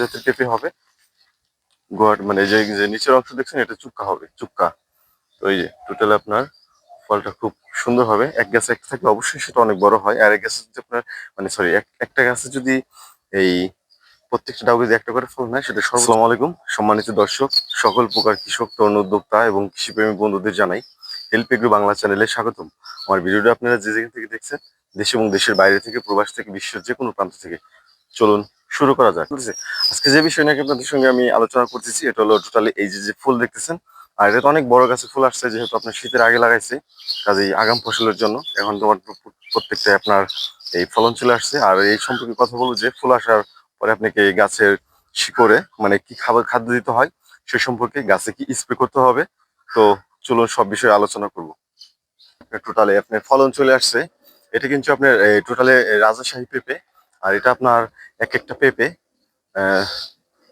জাতের পেঁপে হবে গোয়াট মানে যে যে নিচের অংশ দেখছেন এটা চুক্কা হবে চুক্কা। তো এই যে টোটাল আপনার ফলটা খুব সুন্দর হবে। এক গাছে একটা থাকলে অবশ্যই সেটা অনেক বড় হয়। আর এক গাছে যদি আপনার মানে সরি একটা গাছে যদি এই প্রত্যেকটা ডাউকে যদি একটা করে ফল নেয় সেটা সর্বসালাম আলাইকুম। সম্মানিত দর্শক সকল প্রকার কৃষক তরুণ উদ্যোক্তা এবং কৃষিপ্রেমী বন্ধুদের জানাই হেল্প এগ্রো বাংলা চ্যানেলে স্বাগতম। আমার ভিডিওটা আপনারা যে যেখান থেকে দেখছেন দেশ এবং দেশের বাইরে থেকে প্রবাস থেকে বিশ্বের যে কোনো প্রান্ত থেকে চলুন শুরু করা যাক। আজকে যে বিষয় নিয়ে আপনাদের সঙ্গে আমি আলোচনা করতেছি, এটা হলো টোটালি এই যে ফুল দেখতেছেন, আর এটা তো অনেক বড় গাছে ফুল আসছে যেহেতু আপনার শীতের আগে লাগাইছে, কাজেই আগাম ফসলের জন্য। এখন তোমার প্রত্যেকটা আপনার এই ফলন চলে আসছে। আর এই সম্পর্কে কথা বলব যে, ফুল আসার পরে আপনাকে গাছের শিকড়ে মানে কি খাবার খাদ্য দিতে হয়, সে সম্পর্কে গাছে কি স্প্রে করতে হবে, তো চলুন সব বিষয়ে আলোচনা করব। টোটালে আপনার ফলন চলে আসছে। এটা কিন্তু আপনার টোটালে রাজাশাহী পেঁপে আর এটা আপনার এক একটা পেঁপে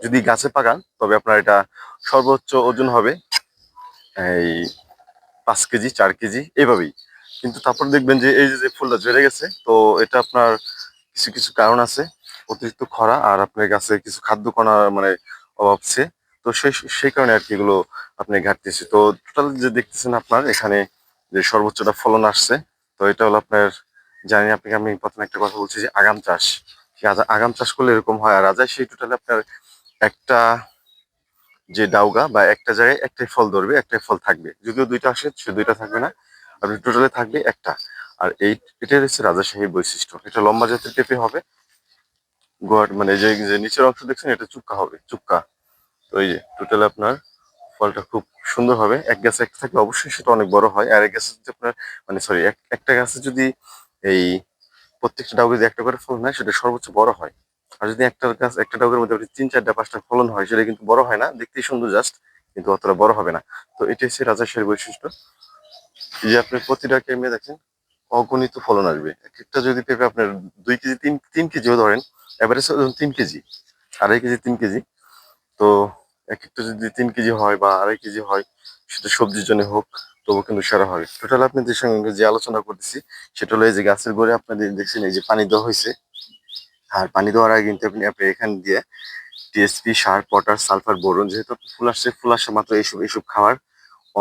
যদি গাছে পাকান, তবে আপনার এটা সর্বোচ্চ ওজন হবে, এই পাঁচ কেজি, চার কেজি, এভাবেই। কিন্তু তারপর দেখবেন যে এই যে ফুলটা ঝরে গেছে, তো এটা আপনার কিছু কিছু কারণ আছে, অতিরিক্ত খরা আর আপনার গাছে কিছু খাদ্য কণা মানে অভাবছে তো সেই সেই কারণে আর কি এগুলো আপনি ঘাটতেছে। তো টোটাল যে দেখতেছেন আপনার, এখানে যে সর্বোচ্চটা ফলন আসছে, তো এটা হলো আপনার জানি আপনাকে আমি প্রথমে একটা কথা বলছি যে আগাম চাষ। আগাম চাষ করলে এরকম হয়? আর রাজায় সেই টোটালে আপনার একটা যে ডাউগা বা একটা জায়গায় একটাই ফল ধরবে একটাই ফল থাকবে। যদিও দুইটা আসে, সে দুইটা থাকবে না। আপনি টোটালে থাকবে একটা। আর এই এটাই হচ্ছে রাজাশাহী বৈশিষ্ট্য। এটা লম্বা জাতের পেঁপে হবে। গোয়াট মানে যে যে নিচের অংশ দেখছেন, এটা চুক্কা হবে, চুক্কা। তো এই যে টোটালে আপনার ফলটা খুব সুন্দর হবে। এক গাছে এক থাকলে অবশ্যই সেটা অনেক বড় হয়। আর এক গাছে যদি আপনার মানে সরি একটা গাছে যদি এই প্রত্যেকটা ডাউকে যদি একটা করে ফলন হয়, সেটা সর্বোচ্চ বড় হয়। আর যদি একটা গাছ, একটা ডাউকের মধ্যে তিন, চারটা, পাঁচটা ফলন হয়, সেটা কিন্তু বড় হয় না। দেখতেই সুন্দর জাস্ট কিন্তু অতটা বড় হবে না। তো এটি হচ্ছে রাজাশের বৈশিষ্ট্য। যে আপনি প্রতিটা কেমে দেখেন, অগণিত ফলন আসবে। এক একটা যদি পেঁপে আপনার দুই কেজি, তিন তিন কেজিও ধরেন এভারেজ তিন কেজি, আড়াই কেজি, তিন কেজি। তো এক একটা যদি তিন কেজি হয় বা আড়াই কেজি হয় সেটা সবজির জন্য হোক তবু কিন্তু সেরা হবে। টোটাল আপনাদের সঙ্গে যে আলোচনা করতেছি, সেটা হলো এই যে গাছের গোড়ে আপনাদের দেখছেন এই যে পানি দেওয়া হয়েছে। আর পানি দেওয়ার আগে কিন্তু আপনি আপনি এখান দিয়ে টিএসপি সার পটাশ সালফার বোরন যেহেতু ফুল আসছে, ফুল আসা মাত্র এইসব এইসব খাবার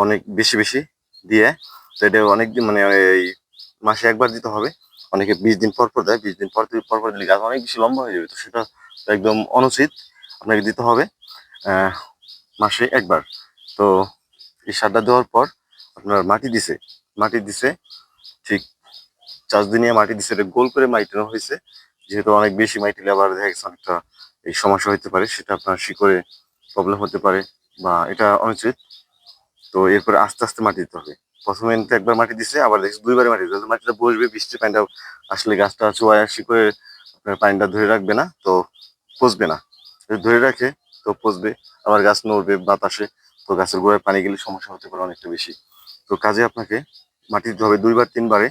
অনেক বেশি বেশি দিয়ে তো এটা অনেক দিন মানে এই মাসে একবার দিতে হবে। অনেকে বিশ দিন পর পর দেয়, বিশ দিন পর পর পর দিলে গাছ অনেক বেশি লম্বা হয়ে যাবে, তো সেটা একদম অনুচিত। আপনাকে দিতে হবে মাসে একবার। তো এই সারটা দেওয়ার পর আপনার মাটি দিছে মাটি দিছে, ঠিক চাষ দিনিয়া মাটি দিছে, এটা গোল করে মাইটানো হয়েছে। যেহেতু অনেক বেশি মাইটিলে আবার দেখা গেছে অনেকটা এই সমস্যা হতে পারে, সেটা আপনার শিকড়ে প্রবলেম হতে পারে বা এটা অনুচিত। তো এরপরে আস্তে আস্তে মাটি দিতে হবে। প্রথমে একবার মাটি দিছে, আবার দেখছি দুইবার মাটি দিতে। মাটিটা বসবে, বৃষ্টির পানিটা আসলে গাছটা চুয়ায় শিকড়ে আপনার পানিটা ধরে রাখবে না, তো পচবে না। ধরে রাখে, তো পচবে। আবার গাছ নড়বে বাতাসে। তো গাছের গোড়ায় পানি গেলে সমস্যা হতে পারে অনেকটা বেশি। তো কাজে আপনাকে মাটি দিতে হবে দুইবার, তিনবারে,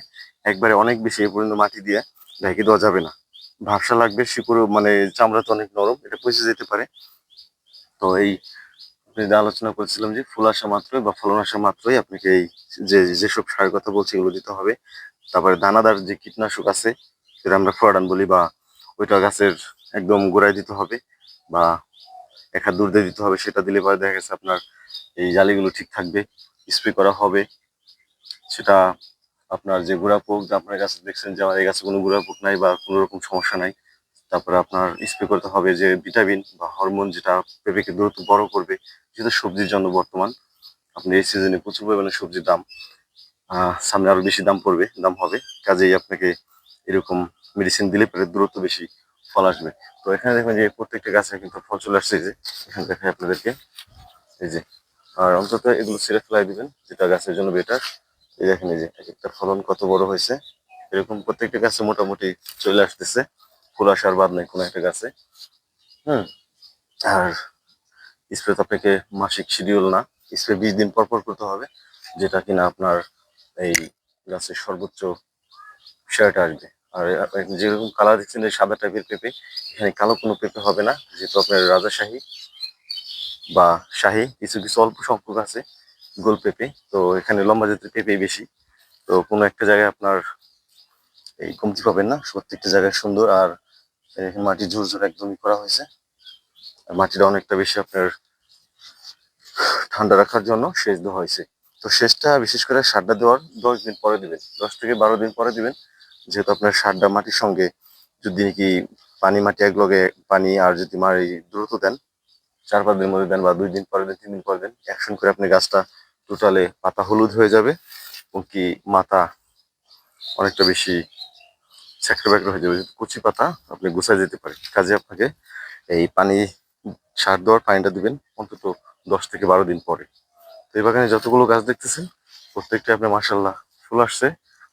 একবারে অনেক বেশি এ পর্যন্ত মাটি দিয়ে ঢেকে দেওয়া যাবে না। ভাবসা লাগবে, শিকড় মানে চামড়া তো অনেক নরম, এটা পচে যেতে পারে। তো এই আপনি আলোচনা করছিলাম যে ফুল আসা মাত্রই বা ফলন আসা মাত্রই আপনাকে এই যে, যেসব সারের কথা বলছি এগুলো দিতে হবে। তারপরে দানাদার যে কীটনাশক আছে যেটা আমরা ফোয়াডান বলি বা ওইটা গাছের একদম গোড়ায় দিতে হবে বা এক হাত দূর দিয়ে দিতে হবে, সেটা দিলে পরে দেখা গেছে আপনার জালিগুলো ঠিক থাকবে স্প্রে করা হবে। সেটা আপনার যে পোক আপনার গাছে দেখছেন যে আমার এই গাছে কোনো পোক নাই বা কোনো রকম সমস্যা নাই, তারপরে আপনার স্প্রে করতে হবে যে ভিটামিন বা হরমোন যেটা পেঁপেকে দ্রুত বড় করবে যেহেতু সবজির জন্য বর্তমান। আপনি এই সিজনে প্রচুর পরিমাণে সবজির দাম সামনে আরও বেশি দাম পড়বে, দাম হবে। কাজেই আপনাকে এরকম মেডিসিন দিলে পরে দ্রুত বেশি ফল আসবে। তো এখানে দেখবেন যে প্রত্যেকটা গাছে কিন্তু ফল চলে আসছে যে, এখানে দেখাই আপনাদেরকে। এই যে আর অন্তত এগুলো ছেড়ে ফেলাই দিবেন, যেটা গাছের জন্য বেটার এই দেখেন এই যে, এক একটা ফলন কত বড় হয়েছে। এরকম প্রত্যেকটা গাছে মোটামুটি চলে আসতেছে। ফুল আসার বাদ নেই কোনো একটা গাছে। হুম, আর স্প্রে তো আপনাকে মাসিক শিডিউল না। স্প্রে বিশ দিন পর পর করতে হবে, যেটা কিনা আপনার এই গাছের সর্বোচ্চ শেয়ারটা আসবে। আর যেরকম কালার দেখছেন সাদা টাইপের পেঁপে, এখানে কালো কোনো পেঁপে হবে না, যেহেতু আপনার রাজাশাহী। বা শাহী কিছু কিছু অল্প সংখ্যক আছে গোল পেঁপে। তো এখানে লম্বা জাতের পেঁপে বেশি। তো কোনো একটা জায়গায় আপনার এই কমতি পাবেন না। প্রত্যেকটা জায়গায় সুন্দর। আর মাটি ঝুরঝুর একদমই করা হয়েছে। মাটিটা অনেকটা বেশি আপনার ঠান্ডা রাখার জন্য সেচ দেওয়া হয়েছে। তো সেচটা বিশেষ করে সারটা দেওয়ার দশ দিন পরে দিবেন। দশ থেকে বারো দিন পরে দিবেন। যেহেতু আপনার সারটা মাটির সঙ্গে যদি নাকি পানি, মাটি এক লগে পানি আর যদি মারি দ্রুত দেন চার পাঁচ দিনের মধ্যে দেন বা দুই দিন পরে দেন, তিন দিন পরে দেন অ্যাকশন করে আপনি গাছটা টোটালে পাতা হলুদ হয়ে যাবে এবং কি মাথা অনেকটা বেশি স্যাক্রে ব্যাক্রে হয়ে যাবে কুচি পাতা, আপনি গুছাই যেতে পারে কাজে আপনাকে এই পানি সার দেওয়ার পানিটা দিবেন অন্তত দশ থেকে বারো দিন পরে। তো এই বাগানে যতগুলো গাছ দেখতেছেন, প্রত্যেকটা আপনার মাসাল্লাহ ফুল আসছে,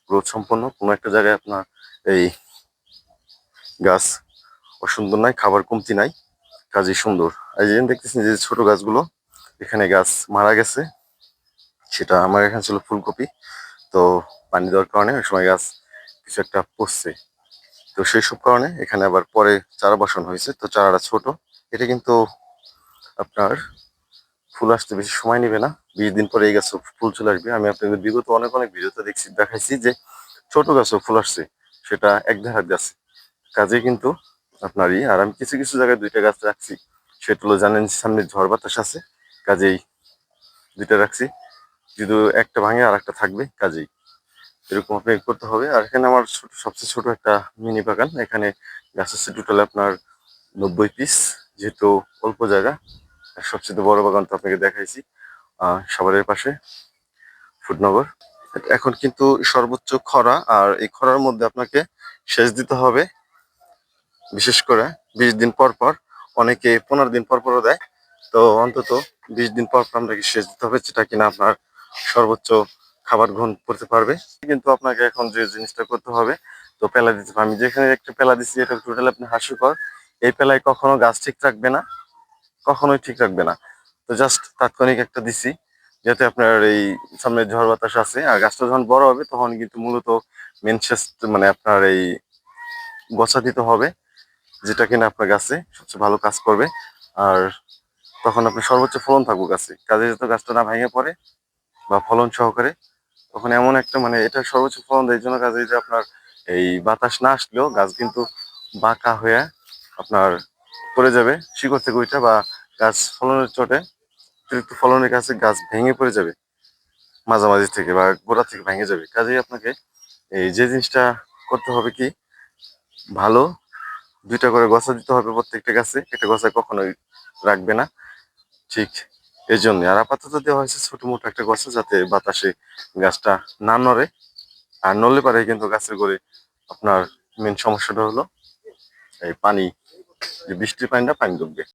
গ্রোথ সম্পন্ন, কোনো একটা জায়গায় আপনার এই গাছ অসুন্দর নাই, খাবার কমতি নাই। কাজই সুন্দর। এই যে দেখতেছেন যে ছোট গাছগুলো, এখানে গাছ মারা গেছে। সেটা আমার এখানে ছিল ফুলকপি। তো পানি দেওয়ার কারণে ওই সময় গাছ কিছু একটা পড়ছে। তো সেই সব কারণে এখানে আবার পরে চারা বসানো হয়েছে। তো চারাটা ছোট। এটা কিন্তু আপনার ফুল আসতে বেশি সময় নেবে না। বিশ দিন পরে এই গাছ ফুল চলে আসবে। আমি আপনাদের বিগত অনেক অনেক ভিডিওতে দেখছি, দেখাইছি যে ছোট গাছও ফুল আসছে। সেটা এক দেড় গাছ। কাজে কিন্তু আপনারই। আর আমি কিছু কিছু জায়গায় দুইটা গাছ রাখছি। সেটা হলো জানেন সামনে ঝড় বাতাস আছে, কাজেই দুইটা রাখছি। যদি একটা ভাঙে আর একটা থাকবে, কাজেই। এরকম আপনি করতে হবে। আর এখানে আমার ছোট, সবচেয়ে ছোট একটা মিনি বাগান। এখানে গাছ আছে টোটাল আপনার নব্বই পিস, যেহেতু অল্প জায়গা। সবচেয়ে বড় বাগান তো আপনাকে দেখাইছি সাভারের পাশে, ফুটনগর। এখন কিন্তু সর্বোচ্চ খরা, আর এই খরার মধ্যে আপনাকে সেচ দিতে হবে। বিশেষ করে বিশ দিন পর পর অনেকে পনেরো দিন পর পরও দেয়। তো অন্তত বিশ দিন পর পর আপনাকে সেচ দিতে হবে যেটা কিনা আপনার সর্বোচ্চ খাবার গ্রহণ করতে পারবে। কিন্তু আপনাকে এখন যে জিনিসটা করতে হবে, তো পেলা দিতে আমি যেখানে একটা পেলা দিচ্ছি এটা টোটাল আপনি হাস্যকর। এই পেলায় কখনো গাছ ঠিক রাখবে না, কখনোই ঠিক রাখবে না। তো জাস্ট তাৎক্ষণিক একটা দিছি, যাতে আপনার এই সামনে ঝড় বাতাস আছে। আর গাছটা যখন বড় হবে, তখন কিন্তু মূলত মেন মানে আপনার এই গছা দিতে হবে। যেটা কিনা আপনার গাছে সবচেয়ে ভালো কাজ করবে। আর তখন আপনি সর্বোচ্চ ফলন থাকব গাছে। কাজে যত গাছটা না ভেঙে পড়ে বা ফলন সহকারে, তখন এমন একটা মানে এটা সর্বোচ্চ ফলন দেয়। জন্য গাছে যে আপনার এই বাতাস না আসলেও গাছ কিন্তু বাঁকা হয়ে আপনার পড়ে যাবে। শিকড় থেকে ওইটা বা গাছ ফলনের চটে অতিরিক্ত ফলনের কাছে গাছ ভেঙে পড়ে যাবে। মাঝামাঝি থেকে বা গোড়া থেকে ভেঙে যাবে। কাজেই আপনাকে এই যে জিনিসটা করতে হবে কি, ভালো দুইটা করে গছা দিতে হবে প্রত্যেকটা গাছে। এটা গছায় কখনোই রাখবে না। ঠিক এই জন্য আর আপাতত দেওয়া হয়েছে ছোট মোটো একটা গছা যাতে বাতাসে গাছটা না নড়ে। আর নড়লে পারে কিন্তু গাছের করে আপনার মেন সমস্যাটা হলো এই পানি, যে বৃষ্টির পানিটা পানি ঢুকবে